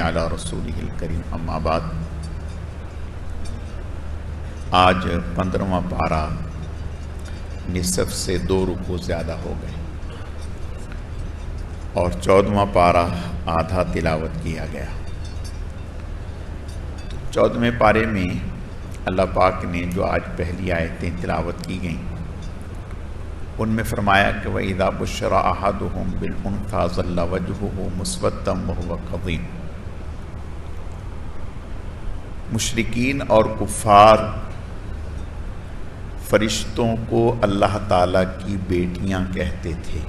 अला रसूल करीम अम्माबाद आज पंद्रहवा पारा निसफ से दो रुकू ज़्यादा हो गए और चौदवा पारा आधा तिलावत किया गया। तो चौदहवें पारे में अल्लाह पाक ने जो आज पहली आयतें तिलावत की गईं उनमें फरमाया कि वह इदा बुशरा अहदुम बिलमफ़ाज़ल्ला वजह मुस्बतम वह कदीम। मुशरकिन और कुफ़ार फरिश्तों को अल्लाह ताला की बेटियाँ कहते थे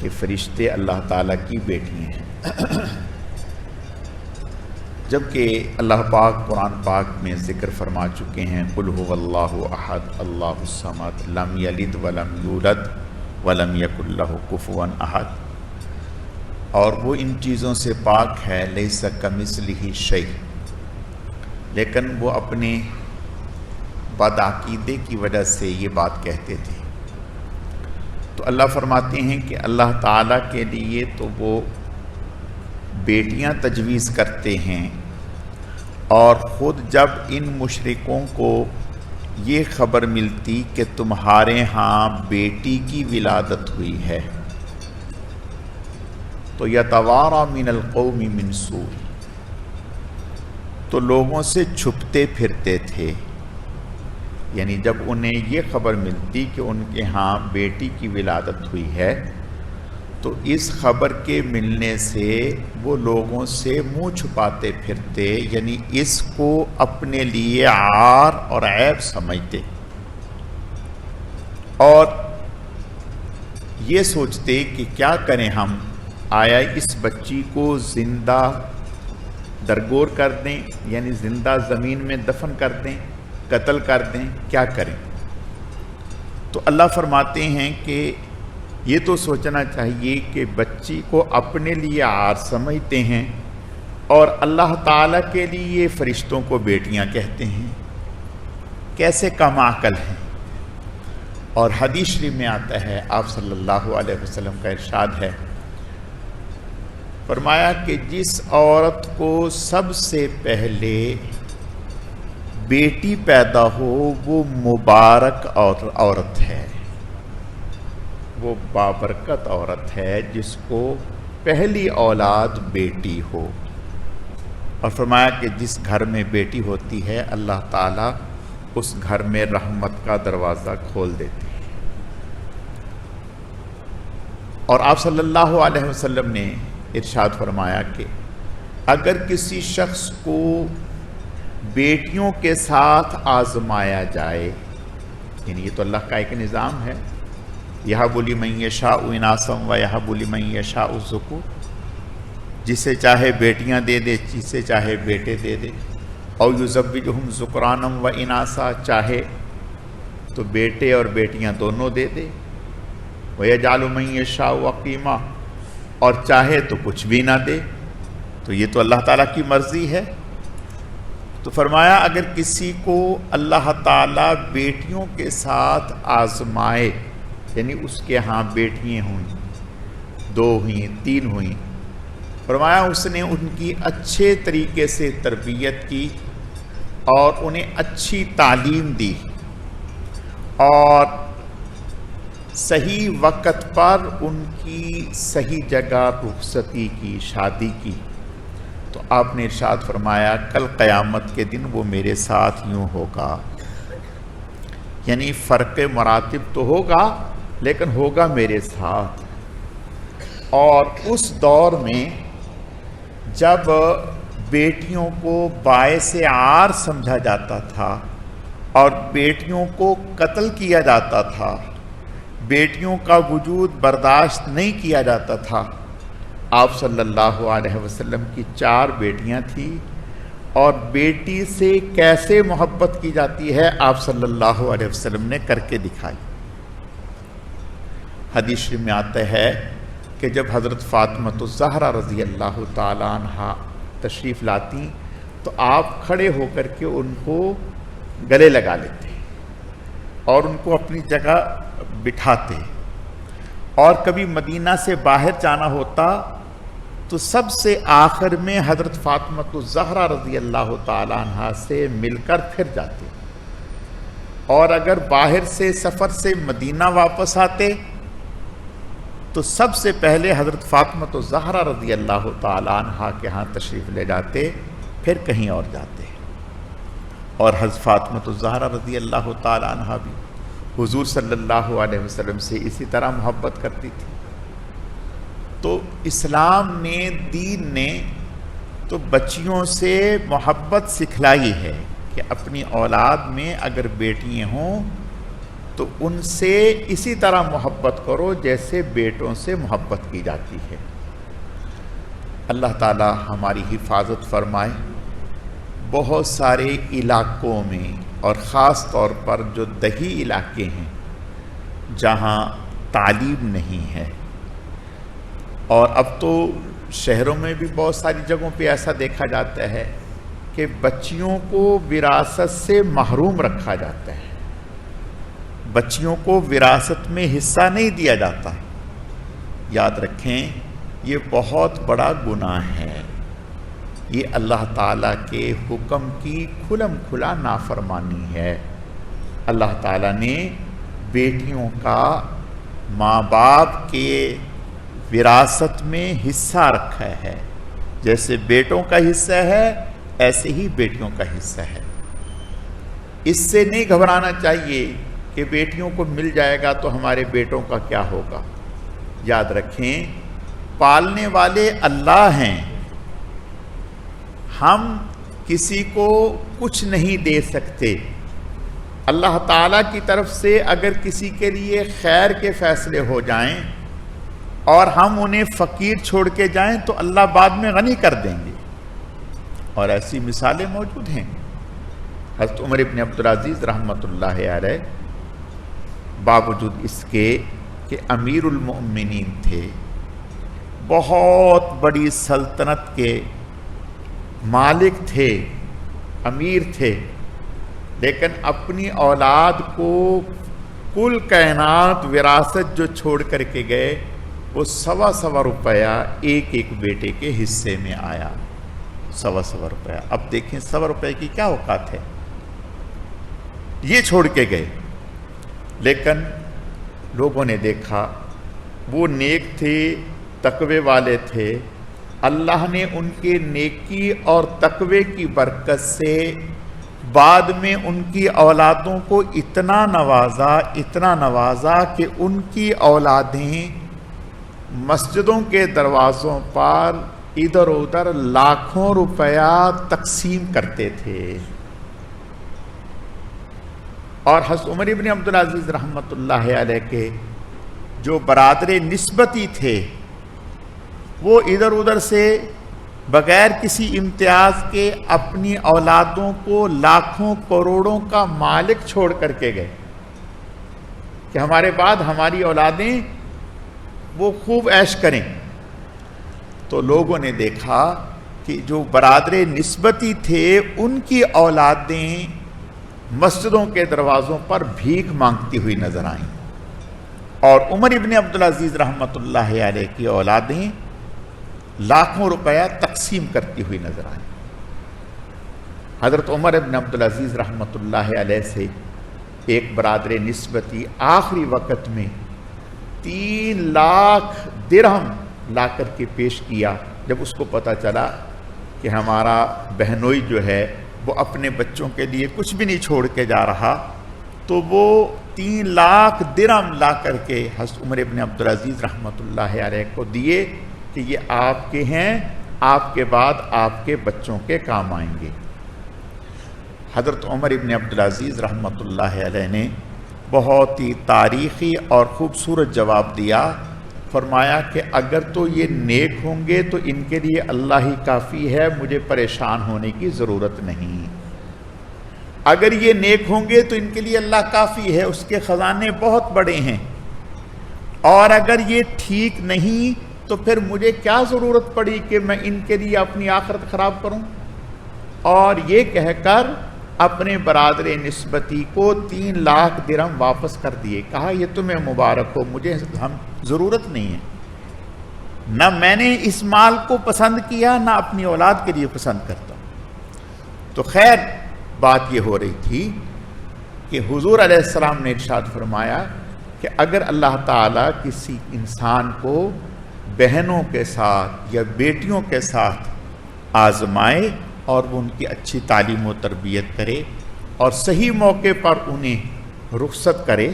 कि फरिश्ते अल्लाह ताला की बेटियाँ हैं। जबकि अल्लाह पाक कुरान पाक में ज़िक्र फरमा चुके हैं, कुल अल्लाह अहद, अल्लाह समद, लम यलिद वलम यूलद, वलम कुफुवन अहद। और वो इन चीज़ों से पाक है ले सकमिसली शई लेकिन वो अपने बदअकीदे की वजह से ये बात कहते थे। तो अल्लाह फरमाते हैं कि अल्लाह ताला के लिए तो वो बेटियाँ तजवीज़ करते हैं और ख़ुद जब इन मुशरकों को ये ख़बर मिलती कि तुम्हारे यहाँ बेटी की विलादत हुई है तो यतवारा मिनल कौमी मिनसूर तो लोगों से छुपते फिरते थे। यानी जब उन्हें ये ख़बर मिलती कि उनके यहाँ बेटी की विलादत हुई है तो इस खबर के मिलने से वो लोगों से मुँह छुपाते फिरते, यानी इसको अपने लिए आर और ऐब समझते। और ये सोचते कि क्या करें हम? आया इस बच्ची को ज़िंदा दरगोर कर दें, यानी ज़िंदा ज़मीन में दफन कर दें, कत्ल कर दें, क्या करें? तो अल्लाह फरमाते हैं कि ये तो सोचना चाहिए कि बच्ची को अपने लिए आर समझते हैं और अल्लाह ताला के लिए फरिश्तों को बेटियाँ कहते हैं। कैसे कम अकल हैं? और हदीस में आता है, आप सल्लल्लाहु अलैहि वसल्लम का इरशाद है। फरमाया कि जिस औरत को सबसे पहले बेटी पैदा हो, वो मुबारक और औरत है। वो बाबरकत औरत है जिसको पहली औलाद बेटी हो। और फरमाया कि जिस घर में बेटी होती है, अल्लाह ताला उस घर में रहमत का दरवाज़ा खोल देती है। और आप सल्लल्लाहु अलैहि वसल्लम ने इरशाद फरमाया कि अगर किसी शख्स को बेटियों के साथ आजमाया जाए, यानी ये तो अल्लाह का एक निज़ाम है यह बोली मैं शाह इनासम व यह बोली मैं शाह उजुकू जिसे चाहे बेटियाँ दे दे, जिसे चाहे बेटे दे दे। और युजबिजहम ज़ुकरानम व इनासा, चाहे तो बेटे और बेटियाँ दोनों दे दे। वह जालुमय शाह वकीमा और चाहे तो कुछ भी ना दे। तो ये तो अल्लाह ताला की मर्ज़ी है। तो फरमाया, अगर किसी को अल्लाह ताला बेटियों के साथ आजमाए यानी उसके यहाँ बेटियाँ हुई, दो हुई, तीन हुई। फरमाया, उसने उनकी अच्छे तरीके से तरबियत की और उन्हें अच्छी तालीम दी और सही वक़्त पर उनकी सही जगह रुखसती की, शादी की। तो आपने इरशाद फरमाया, कल क़यामत के दिन वो मेरे साथ यूँ होगा। यानी फ़र्क मरातब तो होगा लेकिन होगा मेरे साथ। और उस दौर में जब बेटियों को बाय से आर समझा जाता था और बेटियों को कत्ल किया जाता था, बेटियों का वजूद बर्दाश्त नहीं किया जाता था, आप सल्लल्लाहु अलैहि वसल्लम की चार बेटियाँ थी और बेटी से कैसे मोहब्बत की जाती है, आप सल्लल्लाहु अलैहि वसल्लम ने करके दिखाई। हदीस में आता है कि जब हज़रत फ़ातमत ज़हरा रज़ी अल्लाह तहा तशरीफ़ लाती तो आप खड़े होकर के उनको गले लगा लेते और उनको अपनी जगह बिठाते। और कभी मदीना से बाहर जाना होता तो सबसे आखिर में हज़रत फ़ातमत ज़हरा रज़ी अल्लाह तहा से मिलकर फिर जाते। और अगर बाहर से सफ़र से मदीना वापस आते तो सबसे पहले हज़रत फ़ातमत ज़हरा रज़ी अल्लाह तहा के यहाँ तशरीफ़ ले जाते, फिर कहीं और जाते। और हज़रत फ़ातमत ज़हरा रज़ी अल्लाह तहा भी हुजूर सल्लल्लाहु अलैहि वसल्लम से इसी तरह मोहब्बत करती थी। तो इस्लाम ने, दीन ने तो बच्चियों से मोहब्बत सिखलाई है कि अपनी औलाद में अगर बेटियाँ हों तो उनसे इसी तरह मोहब्बत करो जैसे बेटों से मोहब्बत की जाती है। अल्लाह ताला हमारी हिफाजत फरमाए। बहुत सारे इलाकों में और ख़ास तौर पर जो दही इलाके हैं, जहाँ तालीम नहीं है। और अब तो शहरों में भी बहुत सारी जगहों पे ऐसा देखा जाता है कि बच्चियों को विरासत से महरूम रखा जाता है। बच्चियों को विरासत में हिस्सा नहीं दिया जाता याद रखें, ये बहुत बड़ा गुनाह है। ये अल्लाह ताला के हुक्म की खुलम खुला नाफरमानी है। अल्लाह ताला ने बेटियों का माँ बाप के विरासत में हिस्सा रखा है। जैसे बेटों का हिस्सा है, ऐसे ही बेटियों का हिस्सा है। इससे नहीं घबराना चाहिए कि बेटियों को मिल जाएगा तो हमारे बेटों का क्या होगा? याद रखें, पालने वाले अल्लाह हैं। हम किसी को कुछ नहीं दे सकते। अल्लाह ताला की तरफ़ से अगर किसी के लिए खैर के फैसले हो जाएँ और हम उन्हें फ़कीर छोड़ के जाएँ तो अल्लाह बाद में गनी कर देंगे। और ऐसी मिसालें मौजूद हैं। हज़रत उमर इबन अब्दुलज़ीज़ रहमत बावजूद इसके कि अमीरुलमोमिन थे। बहुत बड़ी सल्तनत के मालिक थे, अमीर थे, लेकिन अपनी औलाद को कुल कायनात, विरासत जो छोड़ करके गए, वो सवा सवा रुपया एक एक बेटे के हिस्से में आया। सवा सवा रुपया। अब देखें, सवा रुपये की क्या औकात है? ये छोड़ के गए। लेकिन लोगों ने देखा, वो नेक थे, तकवे वाले थे। अल्लाह ने उनके नेकी और तकवे की बरकत से बाद में उनकी औलादों को इतना नवाजा इतना नवाजा कि उनकी औलादें मस्जिदों के दरवाज़ों पर इधर उधर लाखों रुपया तकसीम करते थे। और हस उमर इबन अब्दुल अज़ीज़ रहमत के जो बरदर नस्बती थे, वो इधर उधर से बगैर किसी इम्तियाज़ के अपनी औलादों को लाखों करोड़ों का मालिक छोड़ करके गए कि हमारे बाद हमारी औलादें वो खूब ऐश करें। तो लोगों ने देखा कि जो बरदर नस्बती थे, उनकी औलादें मस्जिदों के दरवाज़ों पर भीख मांगती हुई नज़र आईं। और उमर इबन अब्दुल अज़ीज़ रहमत की औलादें लाखों रुपया तकसीम करती हुई नज़र आई। हज़रत उमर अबन अब्दुल अज़ीज़ रहमत से एक बरदर नस्बती आखिरी वक़्त में तीन लाख दिरहम ला कर के पेश किया, जब उसको पता चला कि हमारा बहनोई जो है वो अपने बच्चों के लिए कुछ भी नहीं छोड़ के जा रहा तो वो तीन लाख दिरम ला करके हस उमर इबन अब्दुल अज़ीज़ रहमत को दिए कि ये आपके हैं, आपके बाद आपके बच्चों के काम आएँगे। हज़रत उमर इबन अब्दुल्ज़ीज़ रहमत ने बहुत ही तारीख़ी और ख़ूबसूरत जवाब दिया फरमाया कि अगर तो ये नेक होंगे तो इनके लिए अल्लाह ही काफ़ी है, मुझे परेशान होने की ज़रूरत नहीं। अगर ये नेक होंगे तो इनके लिए अल्लाह काफ़ी है, उसके ख़जाने बहुत बड़े हैं। और अगर ये ठीक नहीं तो फिर मुझे क्या ज़रूरत पड़ी कि मैं इनके लिए अपनी आखरत ख़राब करूँ? और ये कहकर अपने बरदर नस्बती को तीन लाख दिरम वापस कर दिए। कहा यह तुम्हें मुबारक हो, मुझे हम ज़रूरत नहीं है। ना मैंने इस माल को पसंद किया, ना अपनी औलाद के लिए पसंद करता तो खैर, बात यह हो रही थी कि हुजूर अलैहिस्सलाम ने इरशाद फरमाया कि अगर अल्लाह ताला किसी इंसान को बहनों के साथ या बेटियों के साथ आजमाए और वो उनकी अच्छी तालीम व तरबियत करे और सही मौके पर उन्हें रुख्सत करे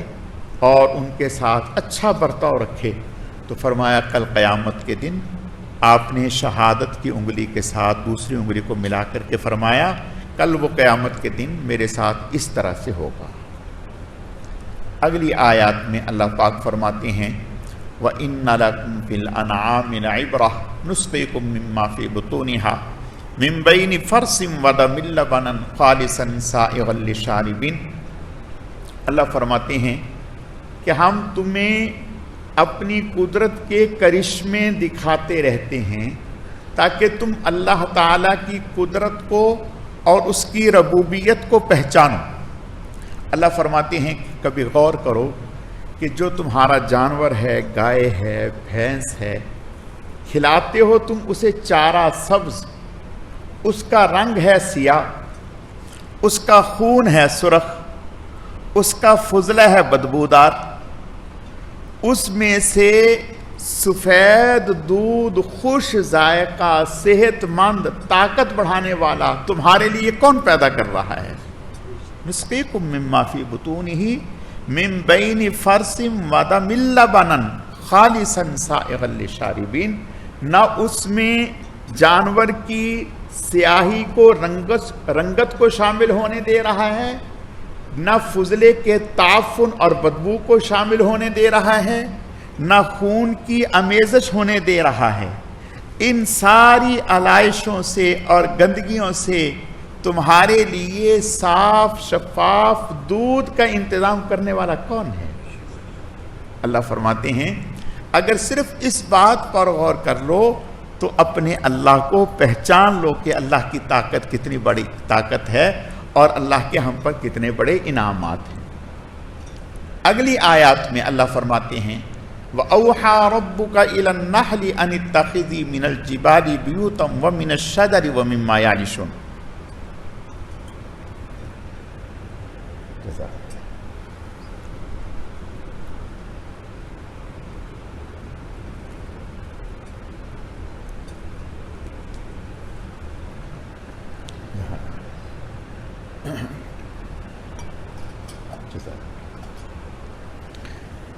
और उनके साथ अच्छा बर्ताव रखे तो फरमाया, कल क़यामत के दिन आपने शहादत की उंगली के साथ दूसरी उंगली को मिला करके फरमाया, कल वो क़यामत के दिन मेरे साथ इस तरह से होगा। अगली आयत में अल्लाह पाक फरमाते हैं, व इन फिल अनामिनबरा नुस्कुम मम्माफ़ी बतूनिहा मिम्बईन फ़रसिम वदमिल्लबन खालिसन साबिन अल्लाह फरमाते हैं कि हम तुम्हें अपनी कुदरत के करिश्मे दिखाते रहते हैं, ताकि तुम अल्लाह ताला की कुदरत को और उसकी रबूबियत को पहचानो। अल्लाह फरमाते हैं कि कभी गौर करो कि जो तुम्हारा जानवर है, गाय है, भैंस है, खिलाते हो तुम उसे चारा सब्ज, उसका रंग है सिया उसका खून है सुरख, उसका फजला है बदबूदार उसमें से सफ़ेद दूध खुश जायका, सेहतमंद, ताकत बढ़ाने वाला तुम्हारे लिए कौन पैदा कर रहा है? मिसकीकुम मिम्माफ़ी बतून ही मिम बैन फ़रसिम वदा मिल्ला बनन सागल शारिबिन। न उसमें जानवर की स्याही को रंगत रंगत को शामिल होने दे रहा है न फुजले के ताफुन और बदबू को शामिल होने दे रहा है, न खून की अमेजश होने दे रहा है। इन सारी आलाइशों से और गंदगियों से तुम्हारे लिए साफ़ शफाफ दूध का इंतज़ाम करने वाला कौन है? अल्लाह फरमाते हैं, अगर सिर्फ़ इस बात पर गौर कर लो तो अपने अल्लाह को पहचान लो कि अल्लाह की ताकत कितनी बड़ी ताकत है। और अल्लाह के हम पर कितने बड़े इनाम हैं। अगली आयत में अल्लाह फरमाते हैं, व अवहा रब्बु का अन मिनल जिबाली ब्यूतम व मिन शदरी व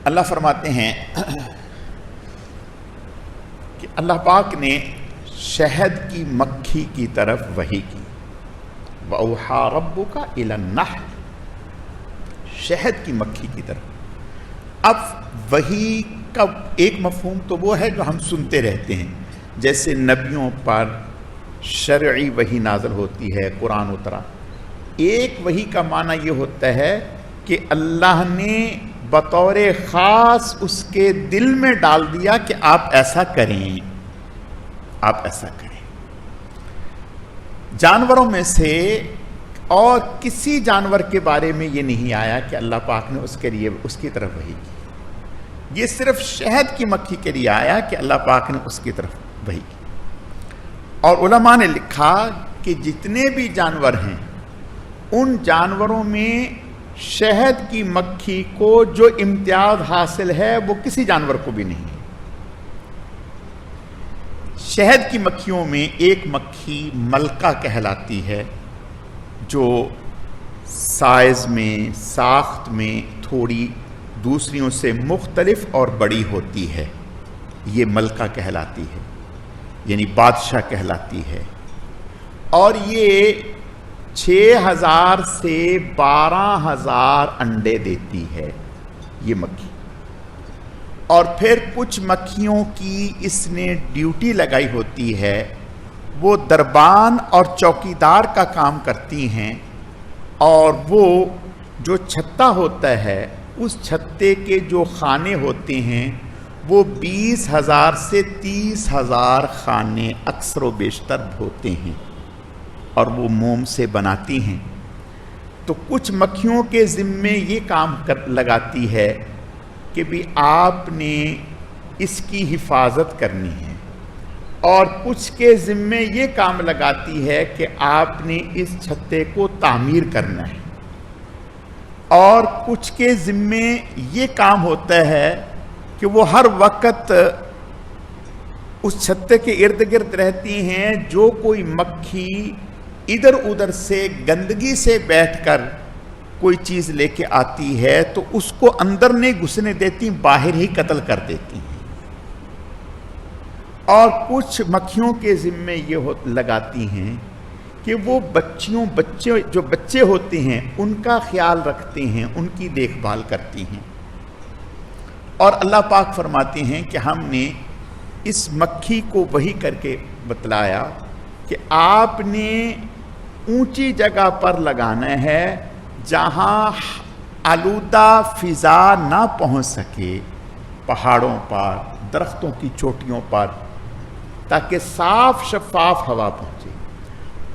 अल्लाह फरमाते हैं कि अल्लाह पाक ने शहद की मक्खी की तरफ़ वही की। वहा रब्बू का इलन्ना शहद की मक्खी की तरफ़। अब वही का एक मफहूम तो वो है जो हम सुनते रहते हैं, जैसे नबियों पर शर्य वही नाजल होती है, कुरान उतरा। एक वही का माना ये होता है कि अल्लाह ने बतौर ख़ास उसके दिल में डाल दिया कि आप ऐसा करें। आप ऐसा करें। जानवरों में से और किसी जानवर के बारे में ये नहीं आया कि अल्लाह पाक ने उसके लिए, उसकी तरफ़ वही की। ये सिर्फ़ शहद की मक्खी के लिए आया कि अल्लाह पाक ने उसकी तरफ़ वही की। और उलमा ने लिखा कि जितने भी जानवर हैं, उन जानवरों में शहद की मक्खी को जो इम्तियाज़ हासिल है, वो किसी जानवर को भी नहीं। शहद की मक्खियों में एक मक्खी मलका कहलाती है, जो साइज़ में, साख्त में थोड़ी दूसरियों से मुख्तलिफ़ और बड़ी होती है। ये मलका कहलाती है, यानी बादशाह कहलाती है। और ये छः हज़ार से बारह हज़ार अंडे देती है ये मक्खी। और फिर कुछ मक्खियों की इसने ड्यूटी लगाई होती है, वो दरबान और चौकीदार का काम करती हैं और वो जो छत्ता होता है, उस छत्ते के जो खाने होते हैं, वो बीस हज़ार से तीस हज़ार खाने अक्सर बेशतर होते हैं। और वो मोम से बनाती हैं। तो कुछ मक्खियों के ज़िम्मे ये काम कर लगाती है कि भी आपने इसकी हिफाजत करनी है। और कुछ के ज़िम्मे ये काम लगाती है कि आपने इस छत्ते को तामीर करना है। और कुछ के ज़िम्मे ये काम होता है कि वो हर वक्त उस छत्ते के इर्द गिर्द रहती हैं, जो कोई मक्खी इधर उधर से, गंदगी से बैठकर कोई चीज़ लेके आती है तो उसको अंदर नहीं घुसने देती, बाहर ही कत्ल कर देती हैं। और कुछ मक्खियों के ज़िम्मे ये हो, लगाती हैं कि वो बच्चियों, बच्चे, जो बच्चे होते हैं, उनका ख्याल रखते हैं, उनकी देखभाल करती हैं। और अल्लाह पाक फरमाते हैं कि हमने इस मक्खी को वही करके बतलाया कि आपने ऊँची जगह पर लगाना है जहाँ आलूदा फिज़ा ना पहुँच सके पहाड़ों पर, दरख्तों की चोटियों पर, ताकि साफ़ शफाफ हवा पहुँचे।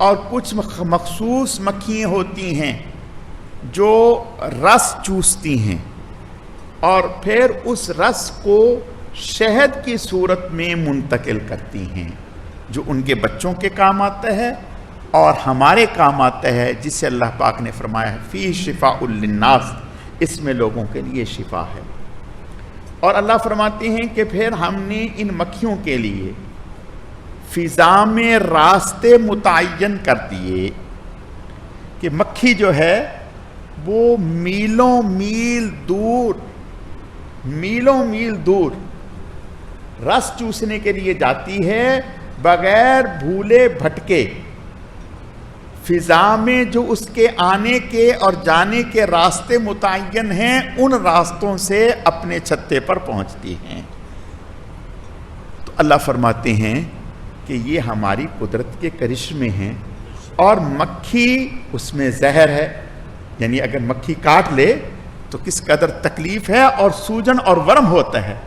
और कुछ मखसूस मक्खियाँ होती हैं जो रस चूसती हैं। और फिर उस रस को शहद की सूरत में मुंतकिल करती हैं, जो उनके बच्चों के काम आता है और हमारे काम आता है, जिसे अल्लाह पाक ने फरमाया है, फ़ी शिफा उल्नास इसमें लोगों के लिए शिफा है। और अल्लाह फरमाते हैं कि फिर हमने इन मक्खियों के लिए फ़िज़ा में रास्ते मुतन कर दिए कि मक्खी जो है, वो मीलों मील दूर, मीलों मील दूर रस चूसने के लिए जाती है, बगैर भूले भटके। फिजा में जो उसके आने के और जाने के रास्ते मुतन हैं, उन रास्तों से अपने छत्ते पर पहुँचती हैं। तो अल्लाह फरमाते हैं कि ये हमारी कुदरत के करिश्मे हैं और मक्खी उसमें जहर है। यानी अगर मक्खी काट ले तो किस कदर तकलीफ़ है और सूजन और वर्म होता है।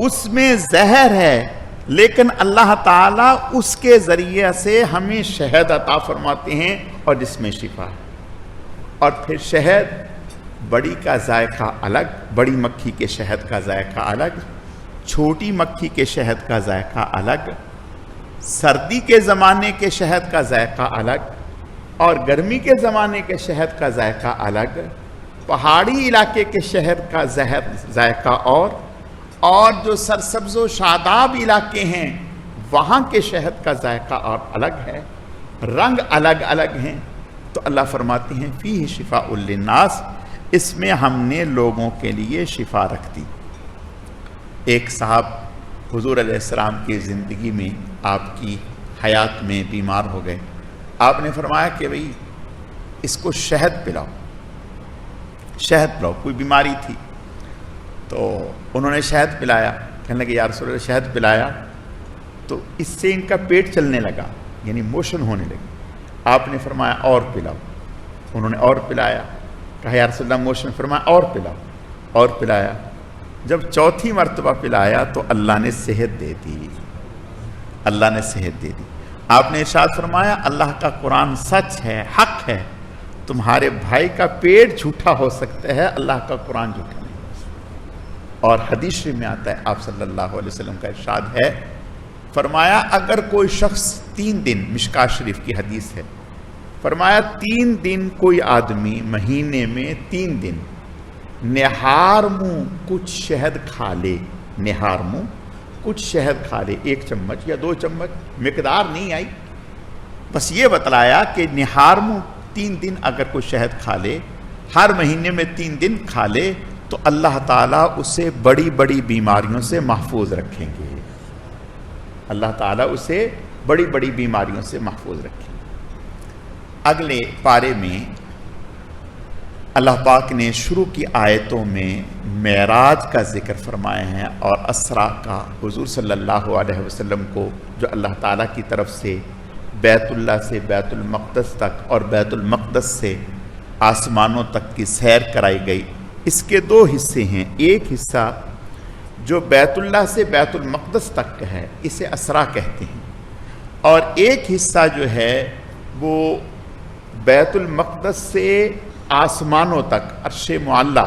उसमें जहर है लेकिन अल्लाह ताला उसके ज़रिए से हमें शहद अता फरमाते हैं और जिसमें शिफा है। और फिर शहद बड़ी का जायका अलग, बड़ी मक्खी के शहद का जायका अलग, छोटी मक्खी के शहद का जायका अलग, सर्दी के ज़माने के शहद का जायका अलग और गर्मी के ज़माने के शहद का जायका अलग, पहाड़ी इलाके के शहद का जहर जायका और और जो सरसब्ज व शादाब इलाके हैं, वहाँ के शहद का जायका और अलग है। रंग अलग अलग हैं। तो अल्लाह फरमाती हैं, फ़ी ही शिफा उल्नास इसमें हमने लोगों के लिए शिफा रख दी। एक साहब हुजूर अलैहिस्सलाम की ज़िंदगी में आपकी हयात में बीमार हो गए। आपने फरमाया कि भाई, इसको शहद पिलाओ। शहद पिलाओ, कोई बीमारी थी। तो उन्होंने शहद पिलाया। कहने लगे, यार सुर शहद पिलाया। तो इससे इनका पेट चलने लगा, यानी मोशन होने लगी। आपने फरमाया, और पिलाओ। उन्होंने और पिलाया। कहा, यार सल्लम मोशन फरमाया, और पिलाओ। और पिलाया। जब चौथी मरतबा पिलाया तो अल्लाह ने सेहत दे दी। अल्लाह ने सेहत दे दी। आपने इर्शाद फरमाया, अल्लाह का कुरान सच है, हक है। तुम्हारे भाई का पेट झूठा हो सकता है, अल्लाह का कुरान झूठा और हदीस में आता है, आप सल्लल्लाहु अलैहि वसल्लम का इरशाद है। फरमाया, अगर कोई शख्स तीन दिन मिशका शरीफ की हदीस है, फरमाया, तीन दिन कोई आदमी महीने में तीन दिन निहार मुँह कुछ शहद खा ले, निहार मुँह कुछ शहद खा ले, एक चम्मच या दो चम्मच, मकदार नहीं आई। बस ये बतलाया कि निहार मुँह तीन दिन अगर कोई शहद खा ले, हर महीने में तीन दिन खा ले तो अल्लाह ताला उसे बड़ी बड़ी बीमारियों से महफूज रखेंगे। अल्लाह ताला उसे बड़ी बड़ी बीमारियों से महफूज रखेंगे। अगले पारे में अल्लाह पाक ने शुरू की आयतों में महराज का ज़िक्र फरमाए हैं और असरा का, हुजूर सल्लल्लाहु अलैहि वसल्लम को जो अल्लाह ताला की तरफ़ से बैतुल्ला से बैतुलमक़दस तक और बैतुलमक़दस से आसमानों तक की सैर कराई गई इसके दो हिस्से हैं। एक हिस्सा जो बैतुल्ला से बैतुलमक़दस तक का है, इसे असरा कहते हैं। और एक हिस्सा जो है, वो बैतुल मकदस से आसमानों तक, अरश मुल्ला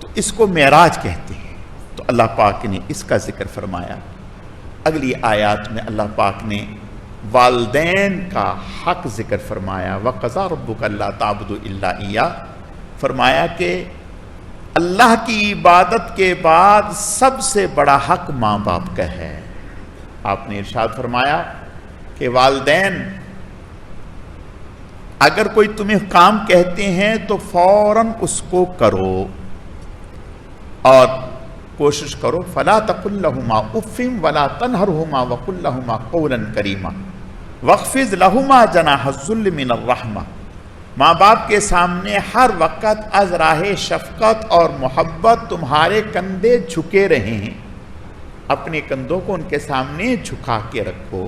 तो इसको मेराज कहते हैं। तो अल्लाह पाक ने इसका ज़िक्र फरमाया। अगली आयत में अल्लाह पाक ने वालदेन का हक ज़िक्र फरमाया। व कज़ा रब्बुक अल्लाह ताबुदुल्ला फरमाया कि अल्लाह की इबादत के बाद सबसे बड़ा हक माँ बाप का है। आपने इरशाद फरमाया कि वालदेन, अगर कोई तुम्हें काम कहते हैं तो फ़ौरन उसको करो और कोशिश करो, फला तकुल्लहुमा उफ़िम वला तनहरहुमा वकुल्लहुमा कौलन करीमा। वक्फिज लहुमा जना हज़ुल्मिन रहमा। माँ बाप के सामने हर वक़्त अज राह शफकत और मोहब्बत तुम्हारे कंधे झुके रहे हैं। अपने कंधों को उनके सामने झुका के रखो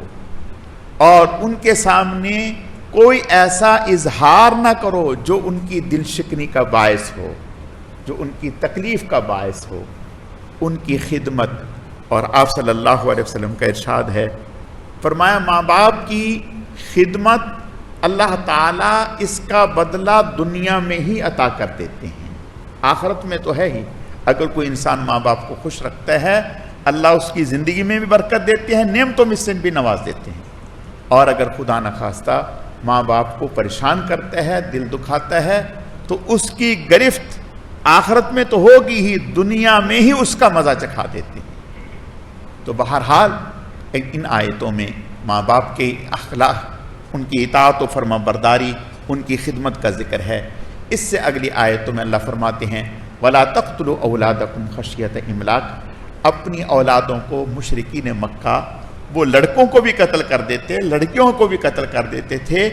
और उनके सामने कोई ऐसा इजहार ना करो जो उनकी दिल शिकनी का बायस हो, जो उनकी तकलीफ़ का बायस हो। उनकी खिदमत और आप सल्लल्लाहु अलैहि वसल्लम का इरशाद है। फरमाया माँ बाप की खिदमत अल्लाह ताला इसका बदला दुनिया में ही अता कर देते हैं। आखरत में तो है ही। अगर कोई इंसान माँ बाप को खुश रखता है, अल्लाह उसकी ज़िंदगी में भी बरकत देते हैं नियमतों में से भी नवाज़ देते हैं। और अगर खुदा न खास्ता माँ बाप को परेशान करता है, दिल दुखाता है तो उसकी गिरफ्त आखरत में तो होगी ही, दुनिया में ही उसका मज़ा चखा देते हैं। तो बहरहाल, इन आयतों में माँ बाप के अखला उनकी इतात व फर्मा बरदारी उनकी खिदमत का ज़िक्र है। इससे अगली आयतों में अल्लाह फरमाते हैं, वला तख्तलो औलादकुम खशियत इमलाक। अपनी औलादों को मुशरकी ने मक्का, वो लड़कों को भी कत्ल कर देते, लड़कियों को भी कत्ल कर देते थे।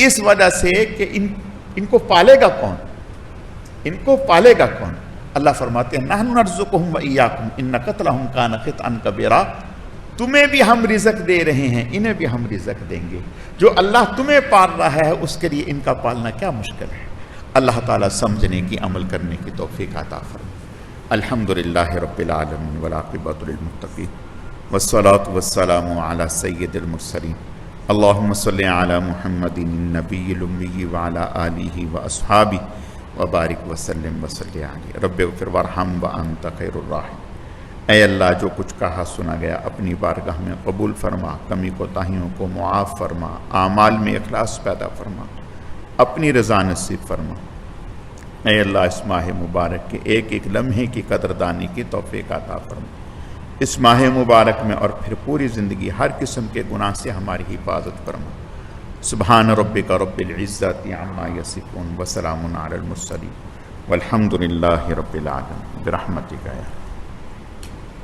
इस वजह से कि इन, इनको पालेगा कौन? इनको पालेगा कौन? अल्लाह फरमाते हैं, नाहन नर्जुकुम वैयाकुम इन कत्ल हम का नखित अन कबेरा। तुम्हें भी हम रिजक दे रहे हैं, इन्हें भी हम रिजक देंगे। जो अल्लाह तुम्हें पाल रहा है, उसके लिए इनका पालना क्या मुश्किल है? अल्लाह ताला समझने की, अमल करने की तोफ़ी अता फरमा अल्हम्दुलिल्लाह रब्बिल आलमीन वलाक़िबतुल मुत्तक़ीन। वस्सलातु वस्सलामु अला सय्यिदिल मुरसलीन। अल्लाहुम्म सल्लि अला मुहम्मदिन नबिय्यिल उम्मी व अला आलिहि व अस्हाबि। व बारिक वसल्लम वसल्लि अलैहि रब्बिग़फिर वरहम व अंत खैरुर ऐ अल्लाह, जो कुछ कहा सुना गया अपनी बारगाह में कबूल फरमा, कमी कोताहियों को मुआफ़ फरमा, आमाल में अखलास पैदा फरमा, अपनी रज़ा नसीब फरमा। ऐ अल्लाह, इस माह मुबारक के एक एक लम्हे की कदरदानी की तोफ़ी अता फरमा। इस माह मुबारक में और फिर पूरी ज़िंदगी हर किस्म के गुनाह से हमारी हिफाजत फरमा। सुबहान रब का रब्ज़त आमा यसिफ़ून वसलाम वलहमदिल्ला रबालम गया